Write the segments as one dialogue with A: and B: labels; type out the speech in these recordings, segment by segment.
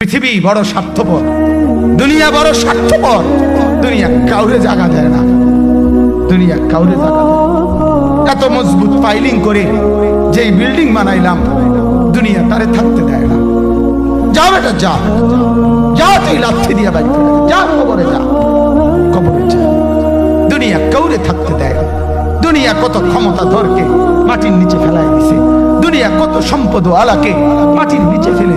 A: পৃথিবী বড় স্বার্থপর, দুনিয়া বড় স্বার্থপর, দুনিয়া কাউরে জায়গা দেয় না, দুনিয়া কাউরে জায়গা দেয় এত মজবুত ফাইলিং করে যেই বিল্ডিং বানাইলাম, দুনিয়া তারে থাকতে দেয় না। যা বেটা যা যা তুই লাথি দিয়ে আয়। যা, কবরে যা কবরে যা। দুনিয়া কাউরে থাকতে দেয় না। দুনিয়া কত ক্ষমতা ধরকে মাটির নিচে ফেলাই দিছে। দুনিয়া কত সম্পদ আলাকে মাটির নিচে ফেলে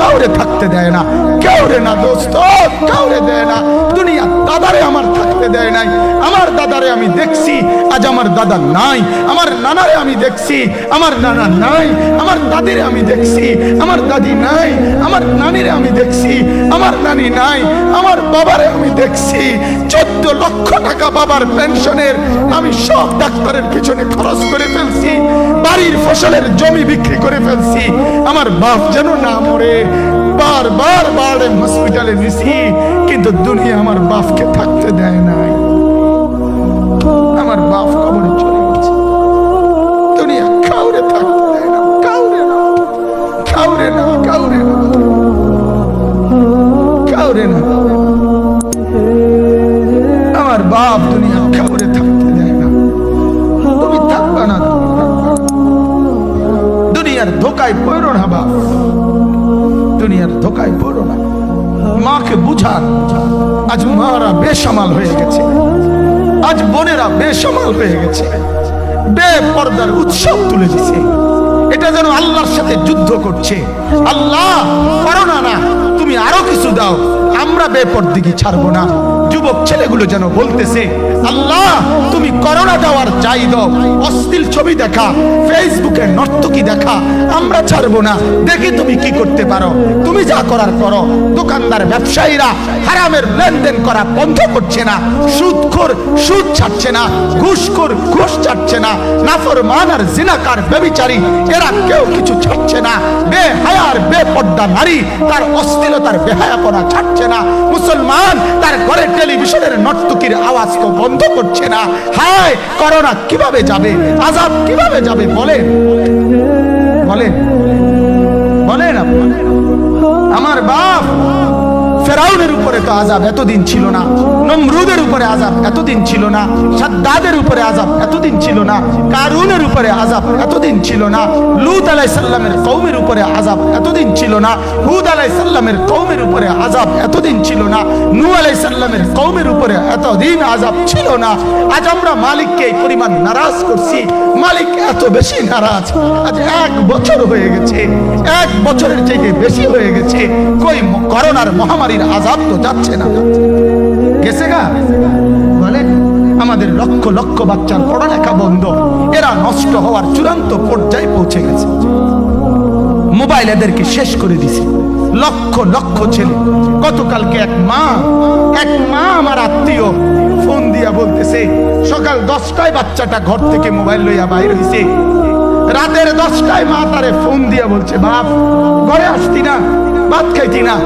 A: কাউরে থাকতে দেয় না, কাউরে না দোস্ত, কাউরে দেয় না। দুনিয়া দাদারে আমার থাকতে দেয় নাই, আমার দাদারে আমি দেখছি, আজ আমার দাদা নাই, আমার নানারে আমি দেখছি, আমার নানা নাই, আমার দাদিরে আমি দেখছি, আমার দাদি নাই, আমার নানিরে আমি দেখছি, আমার নানি নাই, আমার বাবারে আমি দেখছি। চোদ্দ লক্ষ টাকা বাবার পেনশনের আমি সব ডাক্তারের পিছনে খরচ করে ফেলছি। বাড়ির ফসলের জমি বিক্রি করে ফেলছি। আমার বাপ যেন না মরে বারবার বারে হসপিটালে নিছি, কিন্তু দুনিয়া আমার বাপকে থাকতে দেয় নাই। আমার বাপ কবরে চলে গেছে। দুনিয়া কাউরে থাকতে দেয় না, কাউরে না কাউরে না কাউরে না কাউরে না। আমার বাপ দুনিয়া কাউরে থাকতে ধোকায় পড়ো না বাপ দুনিয়ার ধোকায় পড়ো না। মাকে বুঝান। আজ মারা বেসামাল হয়ে গেছে। আজ বোনেরা বেসামাল হয়ে গেছে। বে পর্দার উৎসব তুলে দিছে। এটা যেন আল্লাহর সাথে যুদ্ধ করছে। আল্লাহ, করো না না, তুমি আরও কিছু দাও। আমরা বেপরদিকে ছাড়বো না। যুবক ছেলেগুলো যেন বলতেছে, আল্লাহ, তুমি করোনা দেওয়ার চাই দাও। অশ্লীল ছবি দেখা ফেসবুকে নর্তকী দেখা, আমরা ছাড়বো না। দেখি তুমি কি করতে পারো। তুমি যা করার করো। দোকানদার ব্যবসায়ীরা হারামের লেনদেন করা বন্ধ করছে না। সুদখোর, সুদ ছাড়ছে না। ঘুষখোর, ঘুষ ছাড়ছে না। নাফরমান আর জিনাকার বেবিচারী এরা কেউ কিছু ছাড়ছে না। বেহায়ার, বেপর্দা নারী, তার অস্থিরতার বেহায়াপনা ছাড়ছে না। মুসলমান, তার ঘরে টেলিভিশনের নর্তকীর আওয়াজ তো বন্ধ করছে না। হায়, করোনা কীভাবে যাবে? আজাদ কীভাবে যাবে? বলে বলে বলে না আমার বাপ ফেরাউনের উপরে তো আজাব এতদিন ছিল না, নমরুদের উপরে আজাব এতদিন ছিল না, সাদ্দাদের উপরে আজাব এতদিন ছিল না, কারুনের উপরে আজাব এতদিন ছিল না, লুত আলাই সাল্লামের কৌমের উপরে আজাব এতদিন ছিল না, হুদ আলাই সাল্লামের কৌমের উপরে আজাব এতদিন ছিল না, নু আলাই সাল্লামের কৌমের উপরে এতদিন আজাব ছিল না। আজ আমরা মালিককে এই পরিমাণ নারাজ করছি, মালিক এত বেশি নারাজ, আজ এক বছর হয়ে গেছে, এক বছরের থেকে বেশি হয়ে গেছে, কই করোনার করোনার মহামারীর আজাব তো যাচ্ছে না। গেছে গা? বলেন, আমাদের লক্ষ লক্ষ বাচ্চার পড়ালেখা বন্ধ। এরা নষ্ট হওয়ার চূড়ান্ত পর্যায়ে পৌঁছে গেছে। মোবাইল এদেরকে শেষ করে দিছে। লক্ষ লক্ষ ছেলে। গতকালকে এক মা এক মা আমার আত্মীয় ফোন দিয়া বলতেছে, সকাল দশটায় বাচ্চাটা ঘর থেকে মোবাইল লইয়া বাইর হইছে। রাতের দশটায় মা তারে ফোন দিয়া বলছে, বাপ, ঘরে আসতি না, ভাত খাইতি না।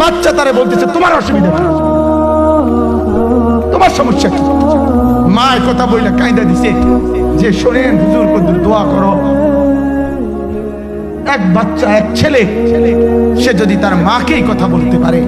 A: বাচ্চা তারে বলতেছে, তোমার অসুবিধা তোমার সমস্যা কি? মা কথা বললে কায়দা দিছে। যে শোনেন, হুজুর দোয়া করো এক বাচ্চা, এক ছেলে, সে যদি তার মাকেই কথা বলতে পারে,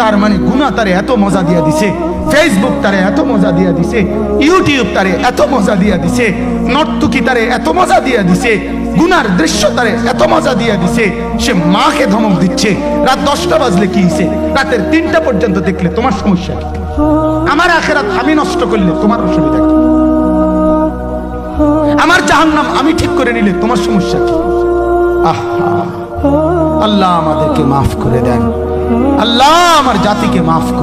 A: তার মানে গুণা তারে এত মজা দিয়া দিছে ফেসবুক তারে এত মজা দিয়া দিছে ইউটিউব তারে এত মজা দিয়া দিছে, নর্তুকি তারে এত মজা দিয়া দিছে, গুনার দৃশ্য তারে এত মজা দিয়া দিছে, সে মাকে ধমক দিচ্ছে। রাত দশটা বাজলে কি হইছে? রাতের তিনটা পর্যন্ত দেখলে তোমার সমস্যা কি? আমার আখেরাত আমি নষ্ট করলে তোমার অসুবিধা কি? আমার জাহান্নাম আমি ঠিক করে নিলে তোমার সমস্যা কি? আল্লাহ আমাদেরকে মাফ করে দেন। আল্লাহ আমার জাতিকে মাফ করে